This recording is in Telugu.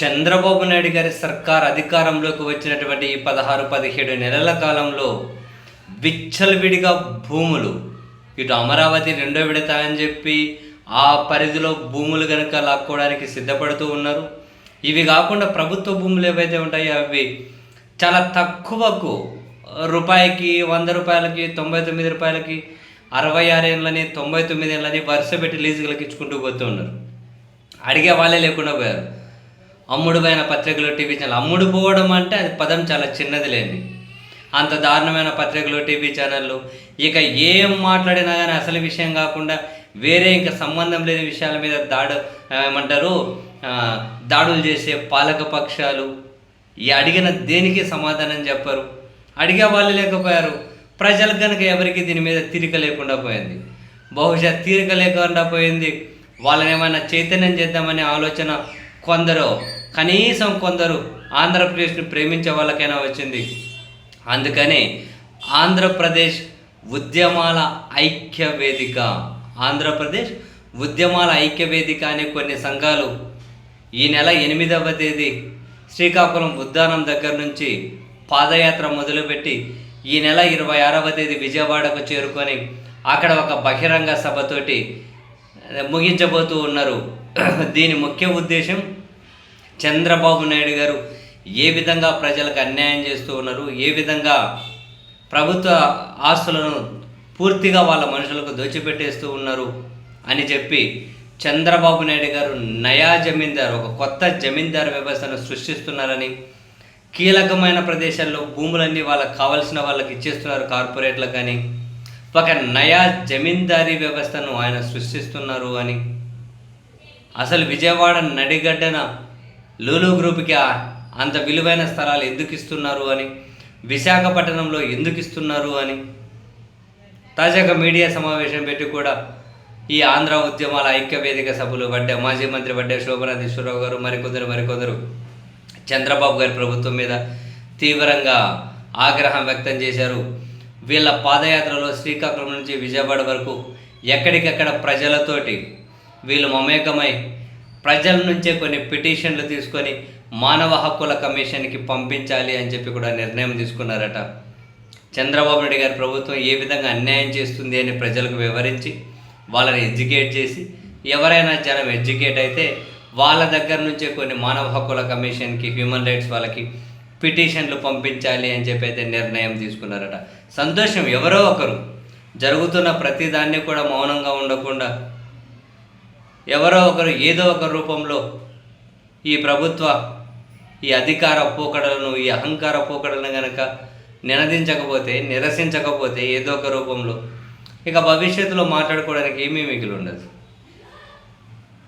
చంద్రబాబు నాయుడు గారి సర్కార్ అధికారంలోకి వచ్చినటువంటి ఈ పదహారు పదిహేడు నెలల కాలంలో విచ్చలవిడిగా భూములు ఇటు అమరావతి రెండో విడత అని చెప్పి ఆ పరిధిలో భూములు కనుక లాక్కోవడానికి సిద్ధపడుతూ ఉన్నారు. ఇవి కాకుండా ప్రభుత్వ భూములు ఏవైతే ఉంటాయో అవి చాలా తక్కువకు రూపాయికి వంద రూపాయలకి తొంభై తొమ్మిది రూపాయలకి అరవై ఆరు ఏళ్ళని తొంభై తొమ్మిది ఏళ్ళని వరుస పెట్టి లీజులకు ఇచ్చుకుంటూ పోతూ ఉన్నారు. అడిగే వాళ్ళే లేకుండా పోయారు. అమ్ముడు పత్రికలు టీవీ ఛానల్. అమ్ముడు పోవడం అంటే అది పదం చాలా చిన్నది లేని అంత దారుణమైన పత్రికలు టీవీ ఛానళ్ళు. ఇక ఏం మాట్లాడినా కానీ అసలు విషయం కాకుండా వేరే ఇంకా సంబంధం లేని విషయాల మీద దాడు ఏమంటారు దాడులు చేసే పాలక పక్షాలు. ఈ అడిగిన దేనికి సమాధానం చెప్పరు? అడిగే వాళ్ళు లేకపోయారు. ప్రజలు కనుక ఎవరికి దీని మీద తీరిక లేకుండా పోయింది. బహుశా తీరిక లేకుండా పోయింది. వాళ్ళని ఏమైనా చైతన్యం చేద్దామనే ఆలోచన కొందరు కనీసం కొందరు ఆంధ్రప్రదేశ్ని ప్రేమించే వాళ్ళకైనా వచ్చింది. అందుకని ఆంధ్రప్రదేశ్ ఉద్యమాల ఐక్య వేదిక. ఆంధ్రప్రదేశ్ ఉద్యమాల ఐక్య వేదిక అనే కొన్ని సంఘాలు ఈ నెల ఎనిమిదవ తేదీ శ్రీకాకుళం ఉద్యానం దగ్గర నుంచి పాదయాత్ర మొదలుపెట్టి ఈ నెల ఇరవై ఆరవ తేదీ విజయవాడకు చేరుకొని అక్కడ ఒక బహిరంగ సభతోటి ముగించబోతూ ఉన్నారు. దీని ముఖ్య ఉద్దేశం చంద్రబాబు నాయుడు గారు ఏ విధంగా ప్రజలకు అన్యాయం చేస్తూ ఉన్నారు ఏ విధంగా ప్రభుత్వ ఆస్తులను పూర్తిగా వాళ్ళ మనుషులకు దోచిపెట్టేస్తూ ఉన్నారు అని చెప్పి చంద్రబాబు నాయుడు గారు నయా జమీందారు ఒక కొత్త జమీందార్ వ్యవస్థను సృష్టిస్తున్నారని కీలకమైన ప్రదేశాల్లో భూములన్నీ వాళ్ళకి కావలసిన వాళ్ళకి ఇచ్చేస్తున్నారు కార్పొరేట్లకు కానీ ఒక నయా జమీందారీ వ్యవస్థను ఆయన సృష్టిస్తున్నారు అని. అసలు విజయవాడ నడిగడ్డన లూలు గ్రూప్కి అంత విలువైన స్థలాలు ఎందుకు ఇస్తున్నారు అని విశాఖపట్నంలో ఎందుకు ఇస్తున్నారు అని తాజాగా మీడియా సమావేశం పెట్టి కూడా ఈ ఆంధ్ర ఉద్యమాల ఐక్య వేదిక సభ్యులు వడ్డే మాజీ మంత్రి వడ్డే శోభనాధీశ్వరరావు గారు మరికొందరు మరికొందరు. చంద్రబాబు గారి ప్రభుత్వం మీద తీవ్రంగా ఆగ్రహం వ్యక్తం చేశారు. వీళ్ళ పాదయాత్రలో శ్రీకాకుళం నుంచి విజయవాడ వరకు ఎక్కడికెక్కడ ప్రజలతోటి వీళ్ళు మమేకమై ప్రజల నుంచే కొన్ని పిటిషన్లు తీసుకొని మానవ హక్కుల కమిషన్కి పంపించాలి అని చెప్పి కూడా నిర్ణయం తీసుకున్నారట. చంద్రబాబు నాయుడు గారి ప్రభుత్వం ఏ విధంగా అన్యాయం చేస్తుంది అని ప్రజలకు వివరించి వాళ్ళని ఎడ్యుకేట్ చేసి ఎవరైనా జనం ఎడ్యుకేట్ అయితే వాళ్ళ దగ్గర నుంచే కొన్ని మానవ హక్కుల కమిషన్కి హ్యూమన్ రైట్స్ వాళ్ళకి పిటిషన్లు పంపించాలి అని చెప్పి అయితే నిర్ణయం తీసుకున్నారట. సంతోషం ఎవరో ఒకరు. జరుగుతున్న ప్రతిదాన్ని కూడా మౌనంగా ఉండకుండా ఎవరో ఒకరు ఏదో ఒక రూపంలో ఈ ప్రభుత్వ ఈ అధికార పోకడలను ఈ అహంకార పోకడలను కనుక నినదించకపోతే నిరసించకపోతే ఏదో ఒక రూపంలో ఇక భవిష్యత్తులో మాట్లాడుకోవడానికి ఏమీ మిగిలి ఉండదు.